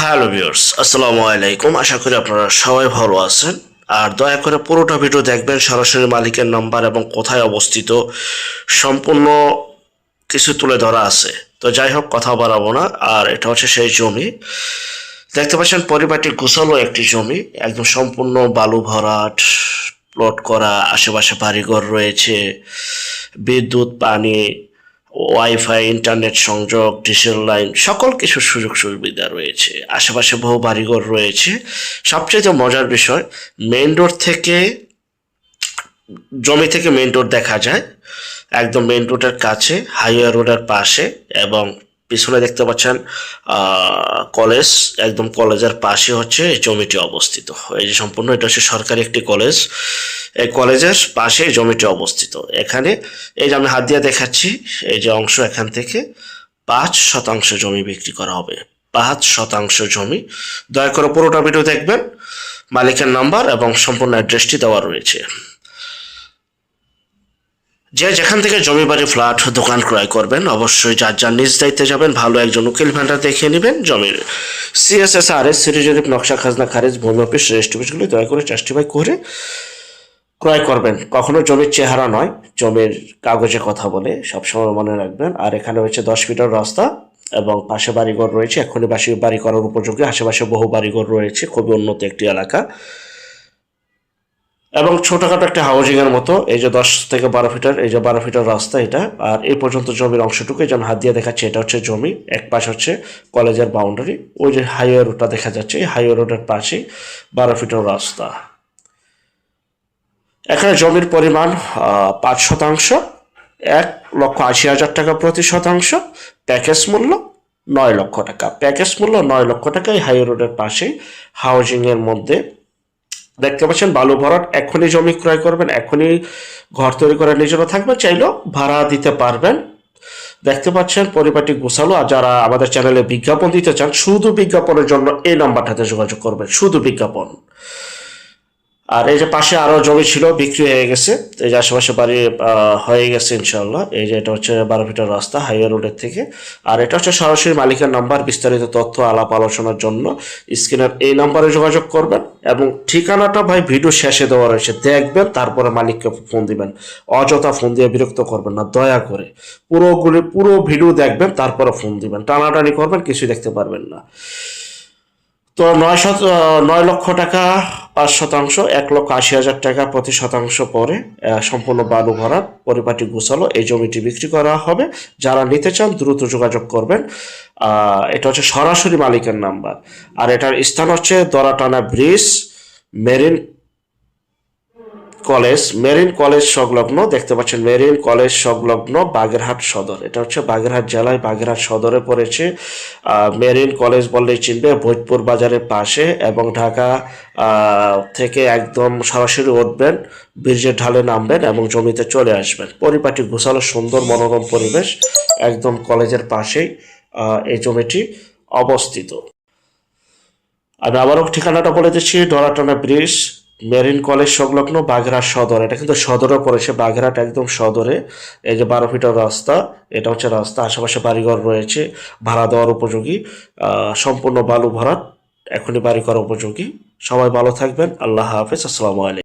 Hello viewers, আসসালামু আলাইকুম। আশা করি আপনারা সবাই ভালো আছেন। আর দয়া করে পুরোটা ভিডিও দেখবেন, সরাসরি মালিকের নাম্বার এবং কোথায় অবস্থিত সম্পূর্ণ কিছু তুলে ধরা আছে। তো যাই হোক, কথা বাড়াবো না। আর এটা হচ্ছে সেই জমি। দেখতে পাচ্ছেন পরিবারটি গোছালো একটি জমি। একদম সম্পূর্ণ বালু ভরাট প্লট করা, আশেপাশে বাড়িঘর রয়েছে, বিদ্যুৎ, পানি ওয়াইফাই ইন্টারনেট সংযোগ ডিসেল লাইন সকল কিছু সুযোগ সুবিধা রয়েছে। আশেপাশে বহু বাড়িঘর রয়েছে। সবচেয়ে মজার বিষয় মেন রোড থেকে, জমি থেকে মেন রোড দেখা যায়। একদম মেন রোডের কাছে হাইওয়ে রোডের পাশে এবং পিছনে দেখতে পাচ্ছেন কলেজ, একদম কলেজের পাশে হচ্ছে এই জমিটি অবস্থিত। এই যে সম্পূর্ণ, এটা হচ্ছে সরকারি একটি কলেজ। এই কলেজের পাশে জমিটি অবস্থিত। এখানে এই যে আমি হাত দিয়ে দেখাচ্ছি, এই যে অংশ এখান থেকে পাঁচ শতাংশ জমি বিক্রি করা হবে। পাঁচ শতাংশ জমি। দয়া করে পুরোটা ভিডিও দেখবেন। মালিকের নাম্বার এবং সম্পূর্ণ অ্যাড্রেসটি দেওয়া রয়েছে। যে যেখান থেকে জমি বাড়ি, ফ্ল্যাট, দোকান ক্রয় করবেন, অবশ্যই যার যার নিজ দায়িত্বে যাবেন, ভালো একজন উকিল ভ্যান্ডার দেখিয়ে নেবেন জমির। সিএসএস আর এস সিটি নকশা, খাজনা, খারিজ, ভূমি অফিস, রেজিস্ট্রি অফিসগুলি দয়া করে জাস্টিফাই করে ক্রয় করবেন। কখনো জমির চেহারা নয়, জমির কাগজে কথা বলে সবসময় মনে রাখবেন। আর এখানে হচ্ছে দশ মিটার রাস্তা এবং পাশে বাড়িঘর রয়েছে। এখনই বাসি বাড়ি করার উপযোগী। আশেপাশে বহু বাড়িঘর রয়েছে। খুবই উন্নত একটি এলাকা। এবং ছোটখাটো একটা হাউজিং এর মতো, এই যে দশ থেকে বারো ফিটার এই যে বারো ফিটার রাস্তা এটা। আর এই পর্যন্ত জমির অংশটুকু যেন হাত দিয়ে দেখাচ্ছে, এটা হচ্ছে জমি। এক পাশ হচ্ছে কলেজের বাউন্ডারি ওই যে হাইওয়ে রোডটা দেখা যাচ্ছে, এই হাইওয়ে রোডের পাশেই বারো ফিটার রাস্তা। এখানে জমির পরিমাণ পাঁচ শতাংশ, এক লক্ষ আশি হাজার টাকা প্রতি শতাংশ প্যাকেজ মূল্য নয় লক্ষ টাকা। প্যাকেজ মূল্য নয় লক্ষ টাকা, এই হাই রোডের পাশেই হাউজিং এর মধ্যে দেখতে পাচ্ছেন, বালু ভরাট এখনই জমি ক্রয় করবেন, এখনই ঘর তৈরি করার নিজেরা থাকবে, চাইলেও ভাড়া দিতে পারবেন। দেখতে পাচ্ছেন পরিবারটি গোছালো, আর যারা আমাদের চ্যানেলে বিজ্ঞাপন দিতে চান, শুধু বিজ্ঞাপনের জন্য এই নাম্বারটাতে যোগাযোগ করবেন, শুধু বিজ্ঞাপন। আর এই যে পাশে আরও জমি ছিল, বিক্রি হয়ে গেছে। এই যে আশেপাশে বাড়ি হয়ে গেছে ইনশাল্লাহ এই যে এটা হচ্ছে বারো ফিটার রাস্তা, হাইওয়ে রোডের থেকে। আর এটা হচ্ছে সরাসরি মালিকের নাম্বার, বিস্তারিত তথ্য, আলাপ আলোচনার জন্য। স্ক্রিনের এই নাম্বারে যোগাযোগ করবেন এবং ঠিকানাটা ভাই ভিডিও শেষে দেওয়া রয়েছে। দেখবেন, তারপরে মালিককে ফোন দিবেন। অযথা ফোন দিয়ে বিরক্ত করবেন না, দয়া করে। পুরো পুরোগুলি, পুরো ভিডিও দেখবেন, তারপরে ফোন দিবেন। টানাটানি করবেন, কিছুই দেখতে পারবেন না। তো নয় শত নয় লক্ষ টাকা পাঁচ শতাংশ, এক লক্ষ আশি হাজার টাকা প্রতি শতাংশ পরে সম্পূর্ণ বালু ভরা পরিপাটি গুছালো এই জমিটি বিক্রি করা হবে। যারা নিতে চান, দ্রুত যোগাযোগ করবেন। এটা হচ্ছে সরাসরি মালিকের নাম্বার। আর এটার স্থান হচ্ছে Daratana bridge, marine college, marine college সংলগ্ন, দেখতে পাচ্ছেন মেরিন কলেজ সংলগ্ন বাগেরহাট সদর। এটা হচ্ছে বাগেরহাট জেলায় বাগেরহাট সদরে পড়েছে মেরিন কলেজ বললেই চিনবে ভোজপুর বাজারের পাশে এবং ঢাকা থেকে একদম সরাসরি উঠবেন, ব্রিজের ঢালে নামবেন এবং জমিতে চলে আসবেন। পরিপাটি গোছালো, সুন্দর, মনোরম পরিবেশ, একদম কলেজের পাশেই এই জমিটি অবস্থিত। আমি আবারও ঠিকানাটা বলে দিচ্ছি ডরাটানা ব্রিজ মেরিন কলেজ সংলগ্ন বাঘরা সদর। এটা কিন্তু সদরে পড়েছে বাঘরাট একদম সদরে। এই যে বারো ফিটার রাস্তা, এটা হচ্ছে রাস্তা। আশেপাশে বাড়িঘর রয়েছে, ভাড়া দেওয়ার উপযোগী। সম্পূর্ণ বালু ভরাট, এখনই বাড়ি করা উপযোগী। সবাই ভালো থাকবেন, আল্লাহ হাফেজ, আসসালামু আলাইকুম।